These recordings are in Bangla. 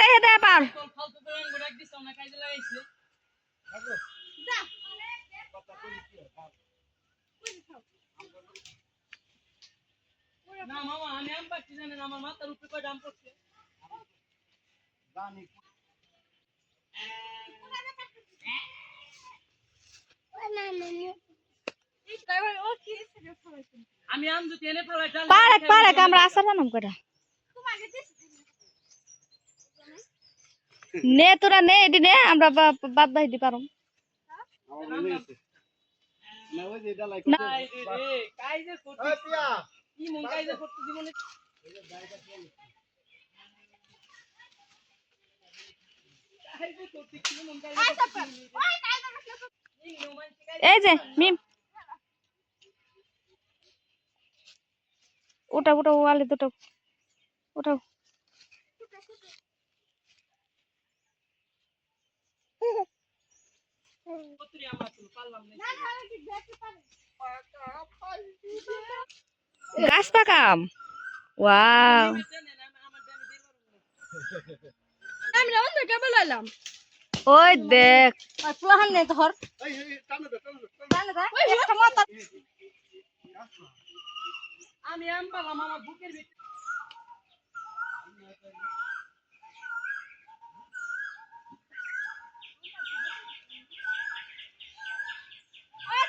দেখে দে পার করে না মামা আমি আম পাচ্ছি জানেন আমার মাথার উপরে কয়টা আম পড়ছে আমি আম যদি এনে ফেলাই পারেক পারেক আমরা আসার বানাম কটা নে তোরা নে এটি নে আমরা বা- বাদ পারম। মন মন যে করতে এই এই যে মিম। ওটা ওটা ওয়ালে দুটো। ওটাও কতরি আমরা তো পারলাম না ওয়াও। আমি বলাইলাম ওই দেখ। আর তুই নে ধর আমি আম পারলাম আমার বুকের ভিতরে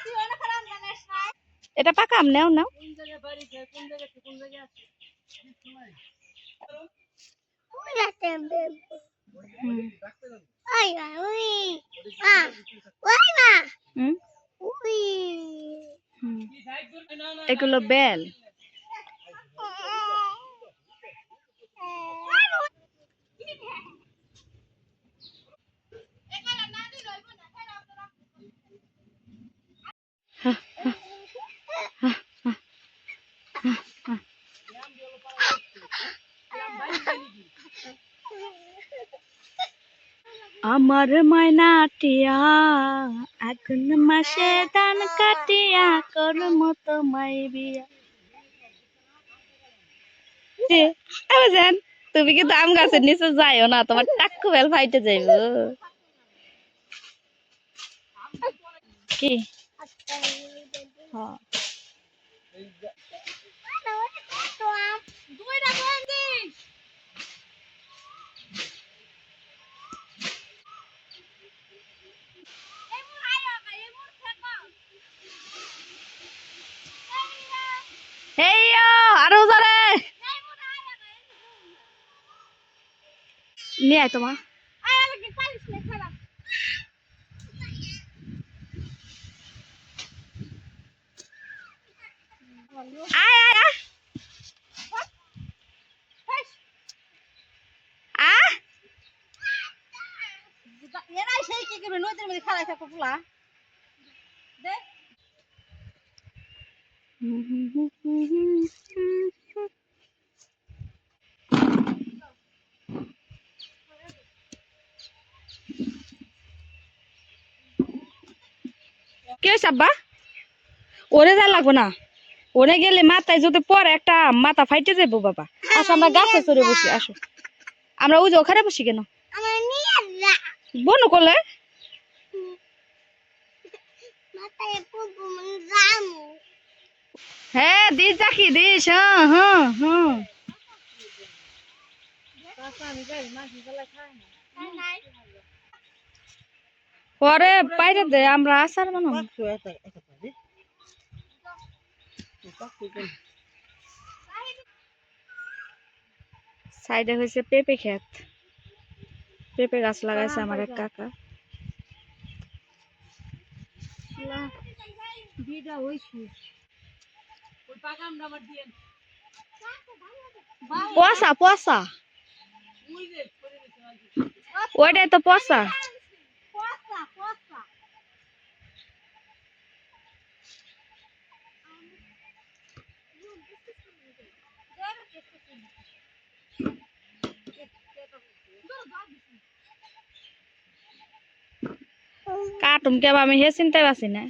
তুই অনেক খারাপ জানিস না এটা পাকাম নেও নাও কোন জায়গায় বাড়ি যায় কোন জায়গায় থেকে কোন জায়গায় আছে হুম। ওই ওই মা ওই মা হুম ওই হুম। কি সাইড আম? না নাও। এগুলো বেল। আমার ময়নাটিয়া এখন মাসে ধান কাটিয়া কর মতো মাই বিয়া জান তুমি কিন্তু আম গাছের নিচে যাইও না তোমার টাক্কু বেল ফাইটে যাইব। কি? হ্যাঁ। নিয়ে আয় তোমা আয় আয় আয় এরাই সেই কি করবে? নদীর মধ্যে খেলা থাকো পোলা। দেখ কে সাব্বা ওরে যা লাগবো না। ওরে গেলে মাথায় যদি পরে একটা মাথা ফাইটে যাব বাবা। আসো আমরা গাছে চড়ে বসি আসো। আমরা ওই যে ওখানে বসি কেন? বনু করলে জামু হ্যাঁ দিস দেখি দিস হ্যাঁ হ্যাঁ হ্যাঁ। পরে বাইরে দে, আমরা আসার বানাবো। সাইডে হয়েছে পেঁপে ক্ষেত। পেঁপে গাছ লাগাইছে আমার এক কাকা। বিটা হইছি ওই পাকামটা আমার কাটুম কেবা আমি হে চিন্তাই পাচ্ছি না?